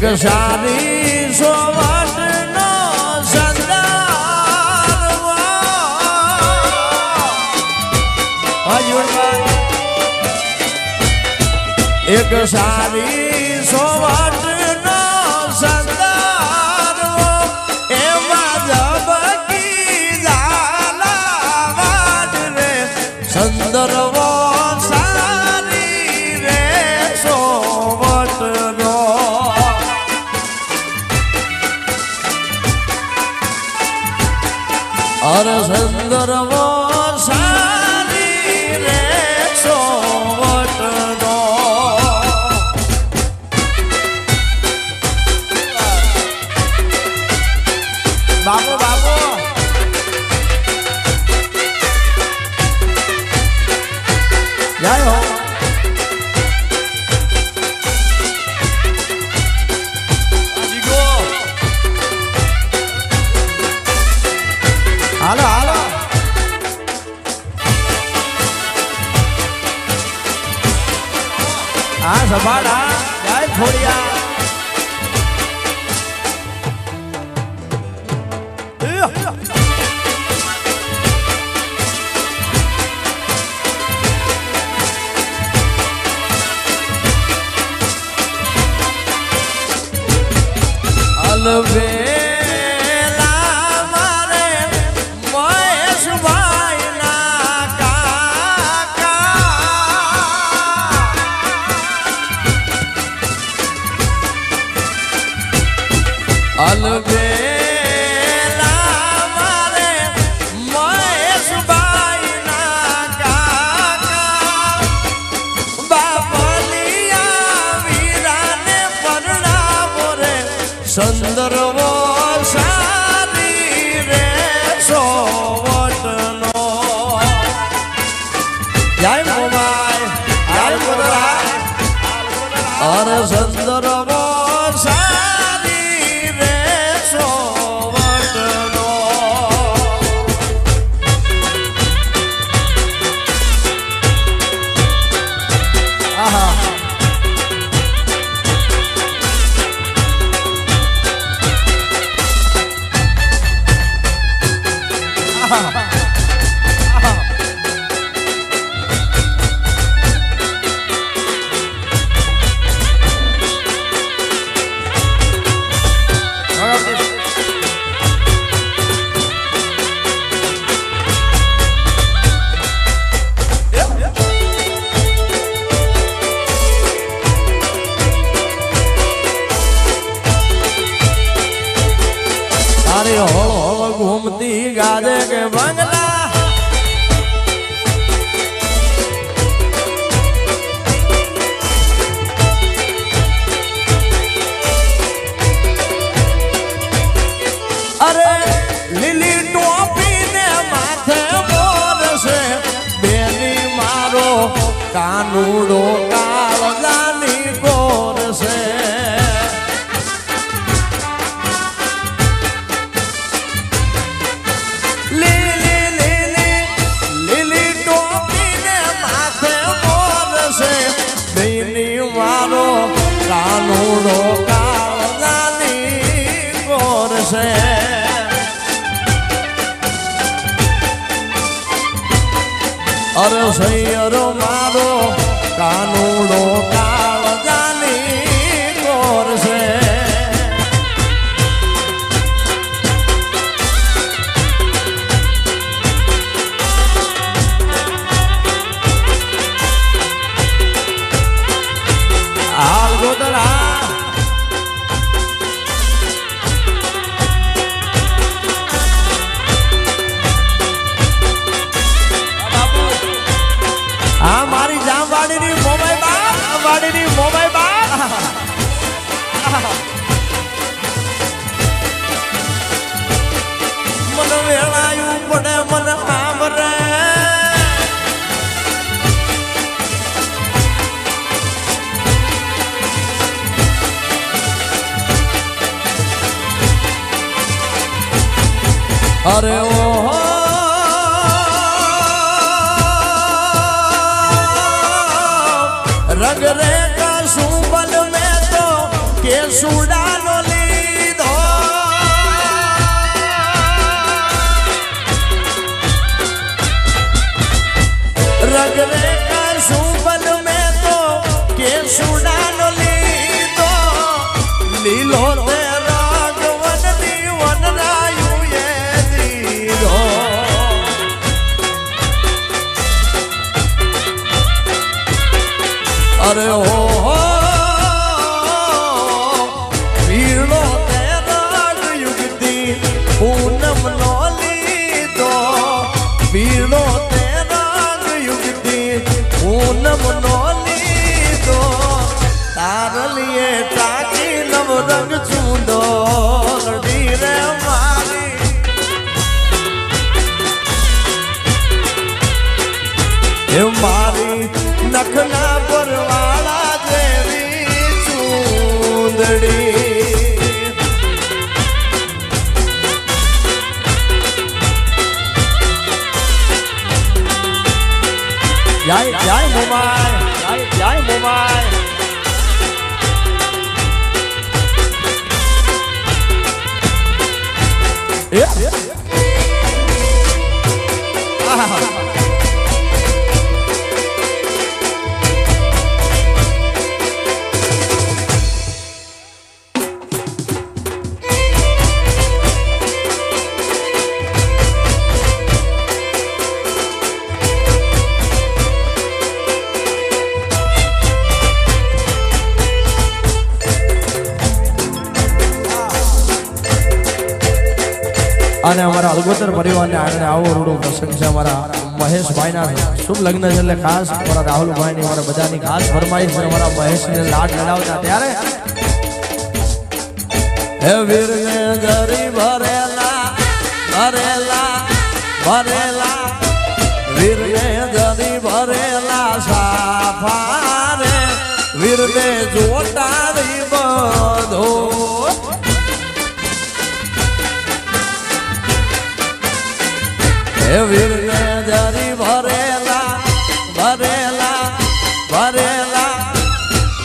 સારી સોવટનો સંદાર એક સારી સોવટ સભાડા. જય ખોડિયા 哈 哈 કાનુડો કાળજાની કોર છે. અરે સૈ 角落。આહા અને અમારા અલગોતર પરિવારને આંગણે આવો રૂડો પ્રસંગ છે અમારા મહેશભાઈના શુભ લગ્ન છે એટલે ખાસ અમારા રાહુલભાઈની, અમારા બધાની ખાસ ફરમાઈશ છે અમારા મહેશને લાડ લડાવતા. ત્યારે હે વીરને ગરી ભરેલા ભરેલા ભરેલા, વીરને ગરી ભરેલા સાફારે, વીરને જોટાડી બધો. હે વીરને જરી ભરેલા ભરેલા ભરેલા.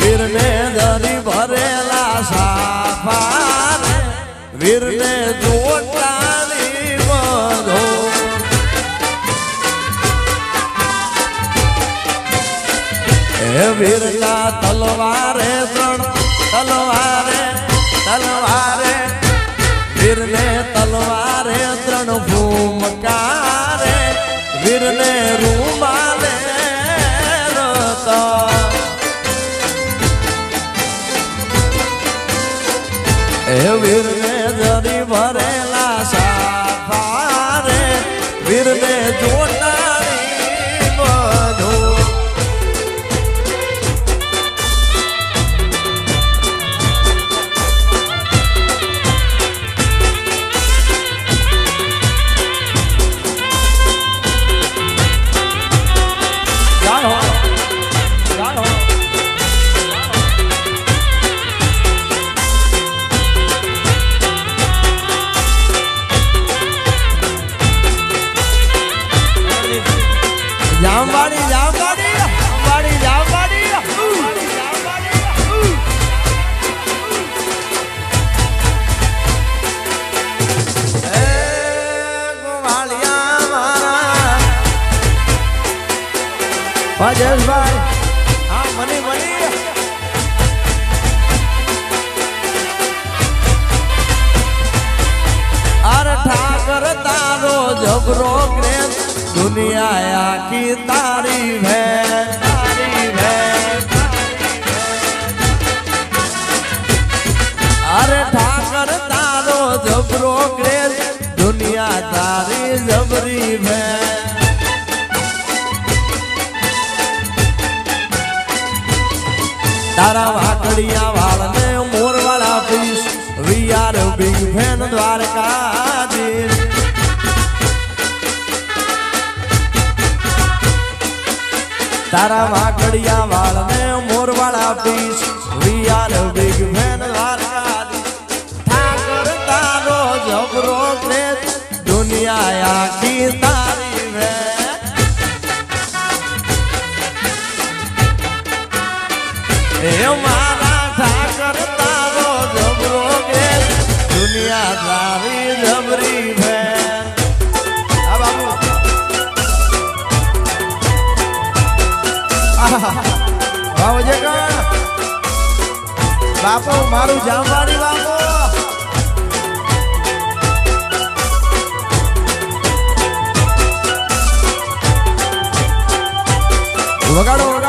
વીરને જરી ભરેલા સાફારે, વીરને જોટાની બધો. હે વીરના તલવારે ત્રણ તલવારે તલવારે. વીરને જામવાડી જામવાડી દુનિયા આખી તારી ભે તારી ભે અરે ઠાકર તારો જબરો ક્રેમ દુનિયા તારી જબરી ભે તારા વાકડિયા વાળને મોરવાળા piece we are big fan Dwarkadhish તારા વાકડિયા વાળને મોરવાળા પીસ. વાવ કણ બાપુ મારું જામવાડી બાપુ. વગાડો વગાડો.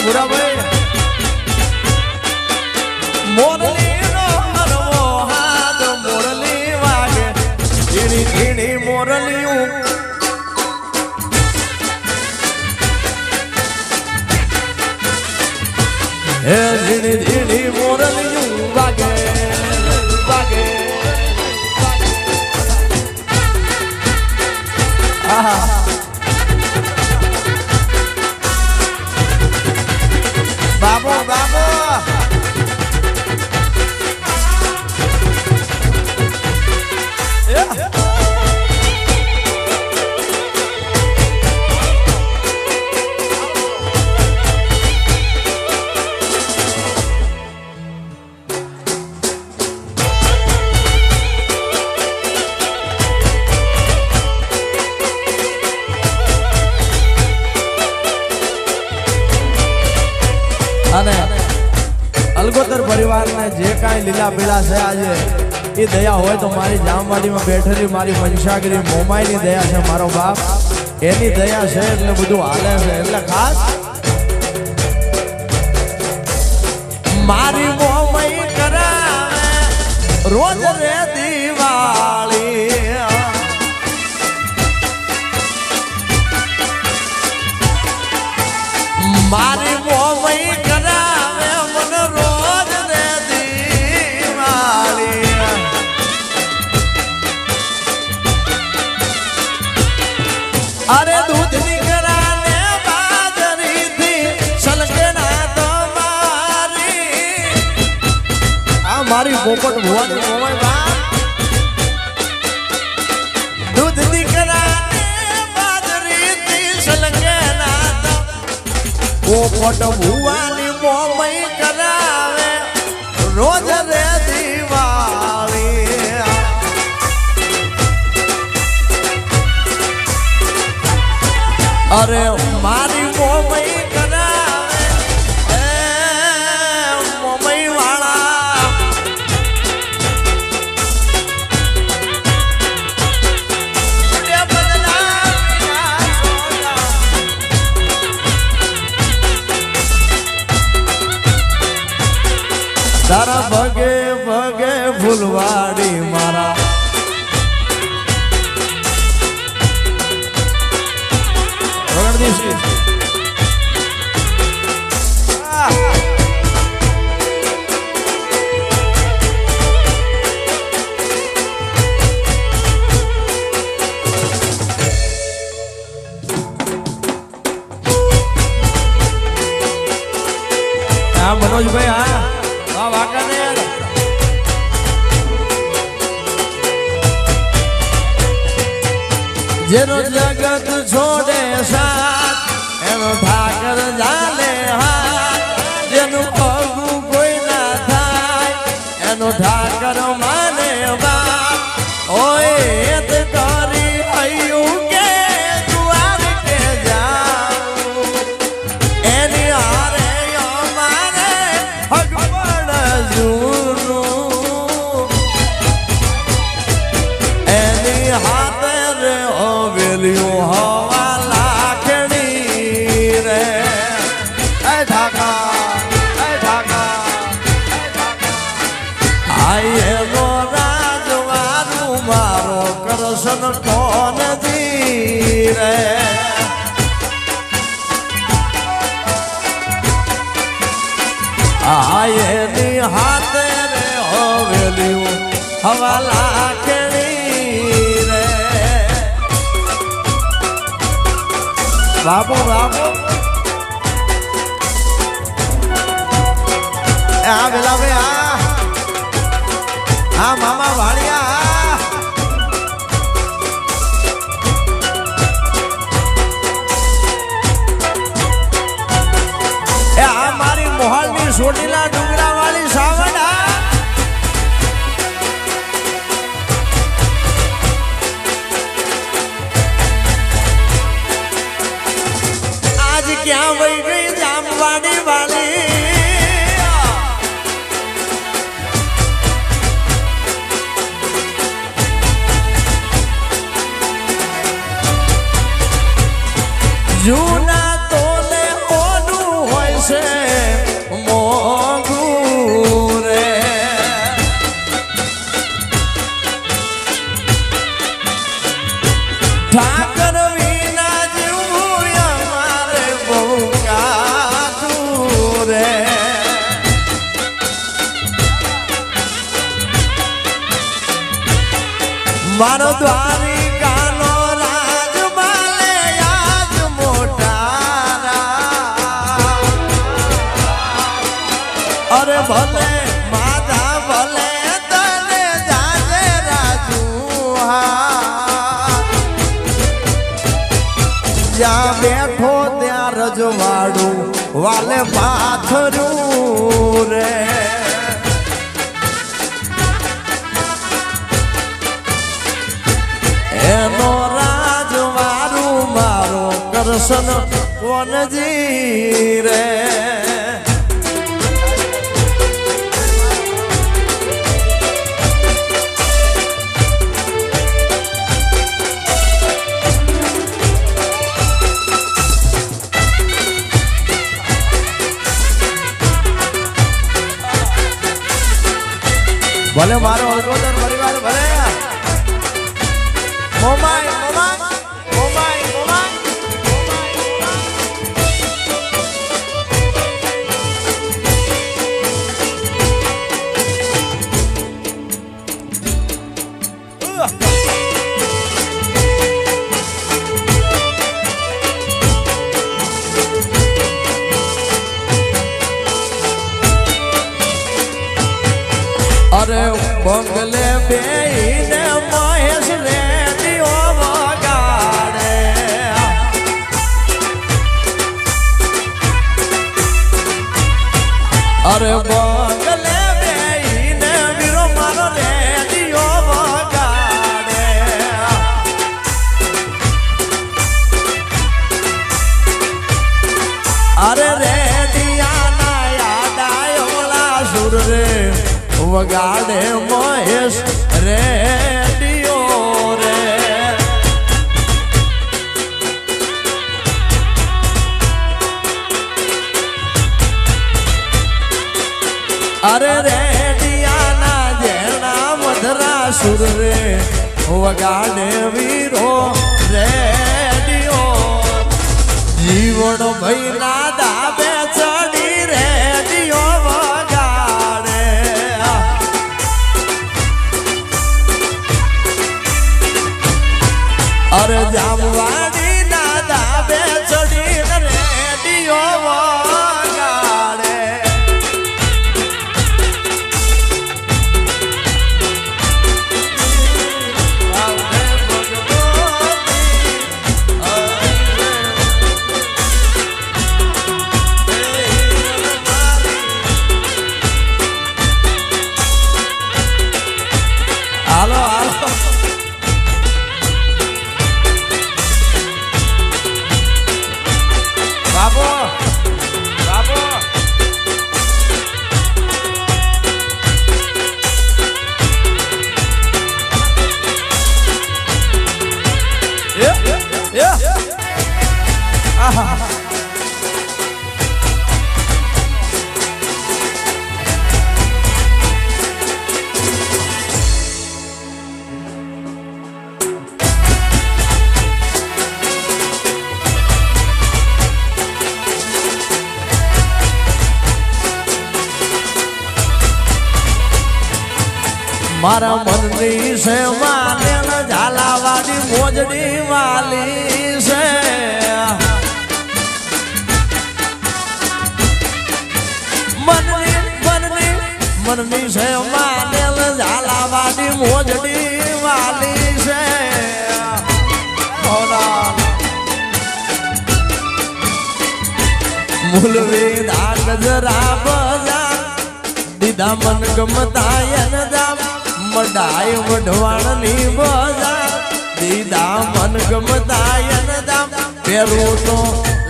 હા ભૂરાભાઈ મોરલીનો અરવો હાથ મોરલી વાગે. ઝીણી ઝીણી મોરલિયું હે ઝીણી ઝીણી મોરલિયું વાગે કાંઈ છે. આજે એ દયા હોય તો મારી જામવાડીમાં બેઠેલી મારી પંચાગરી મોમાઈની દયા છે, મારો બાપ. એની દયા છે એટલે બધું હાલે છે. એટલે ખાસ મારી મોમાઈ કરાવે રોજ રે દિવાળી. મારી પોપટ ભુવાની મોમઈ બા દૂધની કરાને બાજરીથી સલગના પોપટ ભુવાની મોમઈ કરાવે, રોજ રે અરે મારી મોમઈ હા મનોજભાઈ, હા. હા વાંકાનેર જેનો જગત છોડે સાથ, એનો ઠાકર જાલે જેનું પગું કોઈ ના થાય, એનો ઠાકર માને લાખણી રે બાપુ બાપુ એ આ વેલા ભાઈ આ. હા મામા વાળિયા સોટીલા ડુંગરા મારો દ્વારિકાનો રાજ માલે આજ મોટા અરે ભલે, માધા ભલે તને જાજે રાજુ હા જ્યાં બેઠો ત્યાં રજવાડું વાલે પાથરું રે. કોનજી રે ભલે મારો અરે બંગલે બેઈને વગાડે મહેશ રેડિયો રે. અરે રેડિયાના જેના મધરા સુર રે, વગાડે વીરો રેડિયો. જીવણ ભૈલા મારા મનની સેવા ઝાલાવાડી મોજડી વાલી છે. મનની મનની મનની સેવા ઝાલાવાડી મોજડી વાલી છે. મૂલવી ધાક જરા બજા, દીધા મન ગમતા યનદા મડાય વઢવાણની બજા દીદા મન ગમતા એન પેરું તો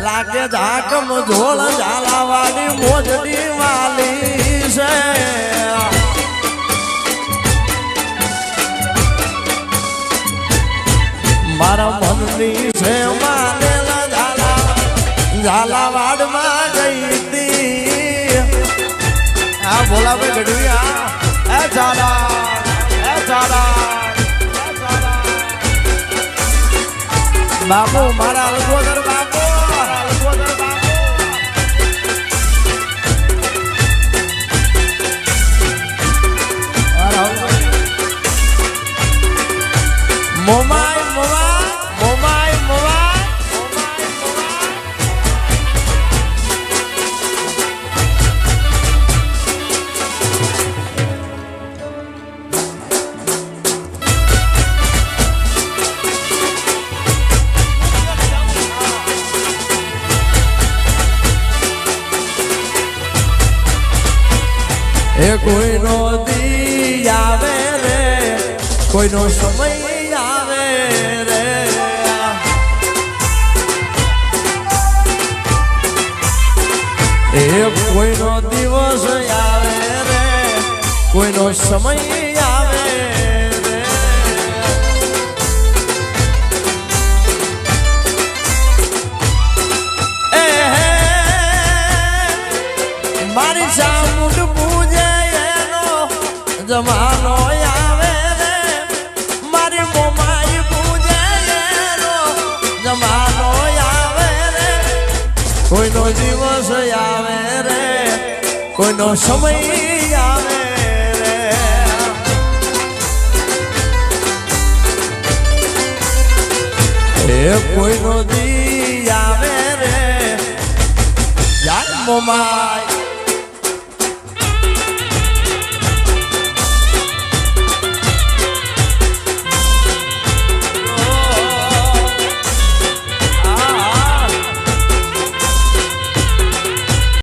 લાગે ધાકમ ઝોળ ઝાલાવાની મોજડી વાલી છે. મારા મનની છે માનેલા ઝાલા. ઝાલાવાડમાં ગઈ હતી આ ભોલાભાઈ ગઢવી આ ઝાલા. બાપુ મારા મારી સામુંડ પૂજે એનો જમાનો આવે રે. મારી મોમાઈ પૂજે એનો જમાનો આવે રે. કોઈનો દિવસ આવે રે, કોઈનો સમય આવે રે. કોઈનો દી આવે રે. યાર મોમાઈ